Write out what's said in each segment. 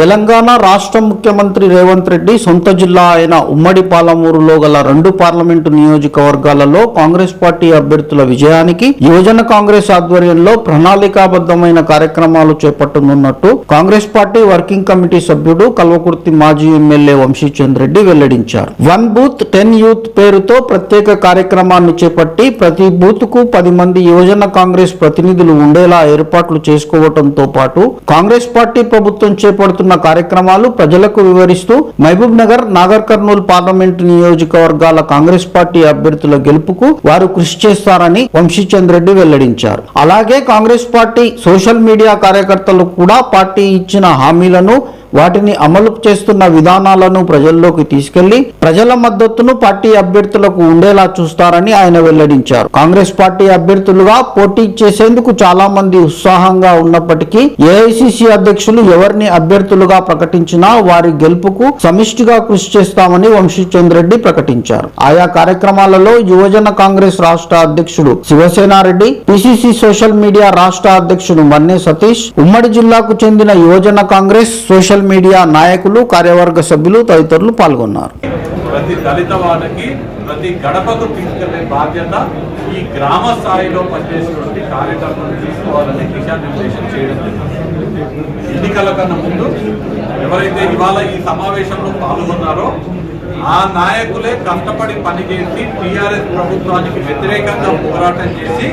తెలంగాణ రాష్ట్ర ముఖ్యమంత్రి రేవంత్ రెడ్డి సొంత జిల్లా అయిన ఉమ్మడి పాలమూరులో గల రెండు పార్లమెంటు నియోజకవర్గాలలో కాంగ్రెస్ పార్టీ అభ్యర్థుల విజయానికి యువజన కాంగ్రెస్ ఆధ్వర్యంలో ప్రణాళికాబద్ధమైన కార్యక్రమాలు చేపట్టనున్నట్టు కాంగ్రెస్ పార్టీ వర్కింగ్ కమిటీ సభ్యుడు కల్వకుర్తి మాజీ ఎమ్మెల్యే వంశీచంద్ రెడ్డి వెల్లడించారు. వన్ బూత్ టెన్ యూత్ పేరుతో ప్రత్యేక కార్యక్రమాన్ని చేపట్టి ప్రతి బూత్కు పది మంది యువజన కాంగ్రెస్ ప్రతినిధులు ఉండేలా ఏర్పాట్లు చేసుకోవడంతో పాటు కాంగ్రెస్ పార్టీ ప్రభుత్వం చేపడుతున్న కార్యక్రమాలు ప్రజలకు వివరిస్తూ Mahabubnagar Nagarkurnool parliament నియోజకవర్గాల కాంగ్రెస్ పార్టీ అభ్యర్థుల గెలుపుకు వారు కృషి చేస్తారని వంశీచంద్ రెడ్డి వెల్లడించారు. అలాగే కాంగ్రెస్ పార్టీ సోషల్ మీడియా కార్యకర్తలు కూడా పార్టీ ఇచ్చిన హామీలను వాటిని అమలు చేస్తున్న విధానాలను ప్రజల్లోకి తీసుకెళ్ళి ప్రజల మద్దతును పార్టీ అభ్యర్థులకు ఉండేలా చూస్తారని ఆయన వెల్లడించారు. కాంగ్రెస్ పార్టీ అభ్యర్థులుగా పోటీ చేసేందుకు చాలా మంది ఉత్సాహంగా ఉన్నప్పటికీ ఏఐసిసి అధ్యక్షులు ఎవరిని అభ్యర్థులుగా ప్రకటించినా వారి గెలుపుకు సమిష్టిగా కృషి చేస్తామని వంశీచంద్ రెడ్డి ప్రకటించారు. ఆయా కార్యక్రమాలలో యువజన కాంగ్రెస్ రాష్ట్ర అధ్యక్షుడు శివసేనారెడ్డి పిసిసి సోషల్ మీడియా రాష్ట్ర అధ్యక్షుడు మన్నే సతీష్ ఉమ్మడి జిల్లాకు చెందిన యువజన కాంగ్రెస్ సోషల్ సోషల్ మీడియా నాయకులు కార్యవర్గ సభ్యులు తదితరులు పాల్గొన్నారు. ప్రతి దళిత వారికి ప్రతి గడపకు తీసుకెళ్ళే బాధ్యత ఈ గ్రామ స్థాయిలో పనిచేసినటువంటి కార్యకర్తలు తీసుకోవాలని దిశానిర్దేశం చేయడం ఎన్నికల కన్నా ముందు ఎవరైతే ఇవాళ ఈ సమావేశంలో పాల్గొన్నారో ఆ నాయకులే కష్టపడి పనిచేసి టీఆర్ఎస్ ప్రభుత్వానికి వ్యతిరేకంగా పోరాటం చేసి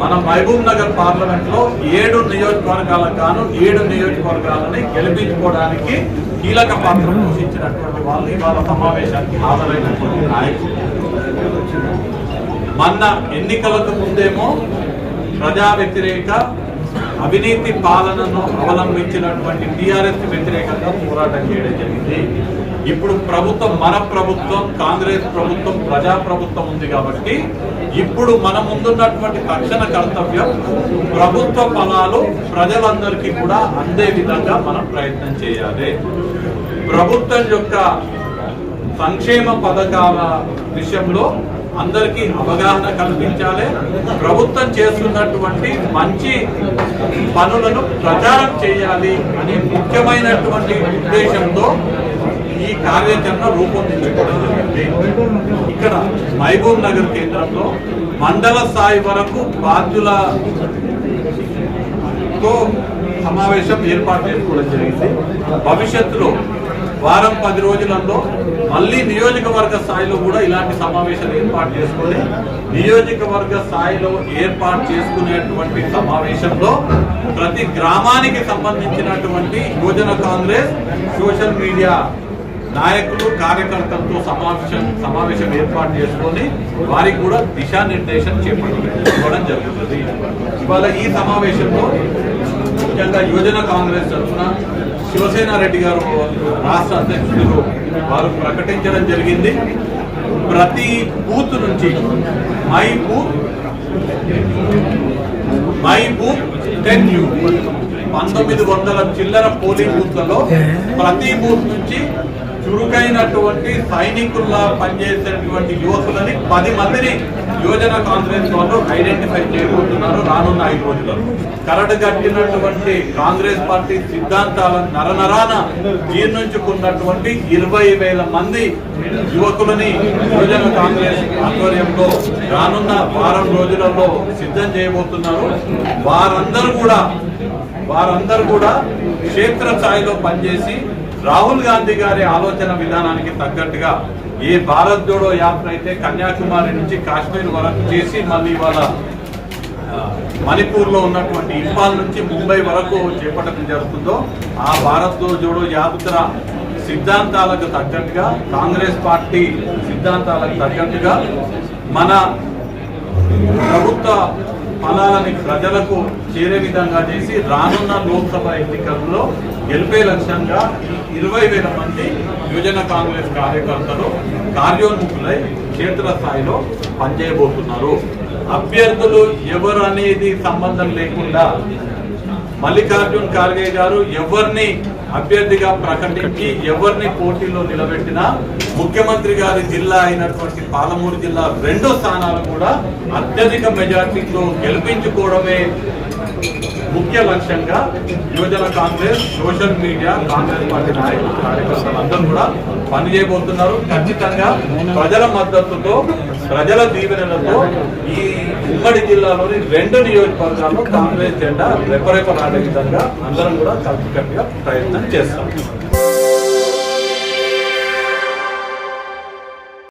మన మహబూబ్ నగర్ పార్లమెంట్లో ఏడు నియోజకవర్గాలకు కాను ఏడు నియోజకవర్గాలని గెలిపించుకోవడానికి కీలక పాత్ర పోషించినటువంటి వాళ్ళు ఇవాళ సమావేశానికి హాజరైనటువంటి నాయకులు. మొన్న ఎన్నికలకు ముందేమో ప్రజా వ్యతిరేక అవినీతి పాలనను అవలంబించినటువంటి టీఆర్ఎస్ వ్యతిరేకంగా పోరాటం చేయడం జరిగింది. ఇప్పుడు ప్రభుత్వం మన ప్రభుత్వం కాంగ్రెస్ ప్రభుత్వం ప్రజా ప్రభుత్వం ఉంది కాబట్టి ఇప్పుడు మన ముందున్నటువంటి తక్షణ కర్తవ్యం ప్రభుత్వ ఫలాలు ప్రజలందరికీ కూడా అందే విధంగా మనం ప్రయత్నం చేయాలి. ప్రభుత్వం యొక్క సంక్షేమ పథకాల విషయంలో అందరికీ అవగాహన కల్పించాలి. ప్రభుత్వం చేస్తున్నటువంటి మంచి పనులను ప్రచారం చేయాలి అనే ముఖ్యమైనటువంటి ఉద్దేశంతో ఈ కార్యాచరణ రూపొందించుకోవడం జరిగింది ఇక్కడ మహబూబ్ నగర్ కేంద్రంలో మండల స్థాయి వరకు బాధ్యుల సమావేశం ఏర్పాటు చేసుకోవడం జరిగింది. భవిష్యత్తులో వారం పది రోజులలో మళ్ళీ నియోజకవర్గ స్థాయిలో కూడా ఇలాంటి సమావేశాలు ఏర్పాటు చేసుకొని నియోజకవర్గ స్థాయిలో ఏర్పాటు చేసుకునేటువంటి సమావేశంలో ప్రతి గ్రామానికి సంబంధించినటువంటి యువజన కాంగ్రెస్ సోషల్ మీడియా నాయకులు కార్యకర్తలతో సమావేశం సమావేశం ఏర్పాటు చేసుకొని వారికి కూడా దిశానిర్దేశం చేపట్టుకోవడం జరుగుతుంది. ఇవాళ ఈ సమావేశంలో ముఖ్యంగా యువజన కాంగ్రెస్ తరఫున శివసేన రెడ్డి గారు రాష్ట్ర అధ్యక్షులు వారు ప్రకటించడం జరిగింది. ప్రతి బూత్ నుంచి my booth my booth ten you పంతొమ్మిది వందల చిల్లర పోలింగ్ బూత్లలో ప్రతి బూత్ నుంచి చురుకైనటువంటి సైనికుల్లా పనిచేసేటువంటి యువకులని పది మందిని యువజన కాంగ్రెస్ వాళ్ళు ఐడెంటిఫై చేయబోతున్నారు రానున్న ఐదు రోజులలో. కరడు కట్టినటువంటి కాంగ్రెస్ పార్టీ సిద్ధాంతాల నరనరాన జీర్ణించుకున్నటువంటి ఇరవై వేల మంది యువకులని యువజన కాంగ్రెస్ ఆధ్వర్యంలో రానున్న వారం రోజులలో సిద్ధం చేయబోతున్నారు. వారందరూ కూడా వారందరూ కూడా క్షేత్ర స్థాయిలో పనిచేసి రాహుల్ గాంధీ గారి ఆలోచన విధానానికి తగ్గట్టుగా ఏ భారత్ జోడో యాత్ర అయితే కన్యాకుమారి నుంచి కాశ్మీర్ వరకు చేసి మళ్ళీ ఇవాళ మణిపూర్లో ఉన్నటువంటి ఇంపాల్ నుంచి ముంబై వరకు చేపట్టడం జరుగుతుందో ఆ భారత్ జోడో యాత్ర సిద్ధాంతాలకు తగ్గట్టుగా కాంగ్రెస్ పార్టీ సిద్ధాంతాలకు తగ్గట్టుగా మన ప్రభుత్వ ఫలాలని ప్రజలకు చేరే విధంగా చేసి రానున్న లోక్సభ ఎన్నికల్లో గెలిపే లక్ష్యంగా ఇరవై వేల మంది యువజన కాంగ్రెస్ కార్యకర్తలు కార్యోన్ముఖులై క్షేత్రస్థాయిలో పనిచేయబోతున్నారు. అభ్యర్థులు ఎవరు అనేది సంబంధం లేకుండా మల్లికార్జున్ ఖార్గే గారు ఎవరిని అభ్యర్థిగా ప్రకటించి ఎవరిని పోటీలో నిలబెట్టినా ముఖ్యమంత్రి గారి జిల్లా అయినటువంటి పాలమూరు జిల్లా రెండు స్థానాలు కూడా అత్యధిక మెజార్టీతో గెలిపించుకోవడమే ముఖ్య లక్ష్యంగా యువజన Congress social media Congress party నాయకులు కార్యకర్తలు అందరూ కూడా పనిచేయబోతున్నారు ఖచ్చితంగా ప్రజల మద్దతుతో ప్రజల దీవెనలతో ఈ ఉమ్మడి జిల్లాలోని రెండు నియోజకవర్గాల్లో కాంగ్రెస్ జెండా రెపరెపలాడే విధంగా అందరం కూడా కలిసికట్టుగా ప్రయత్నం చేస్తాం.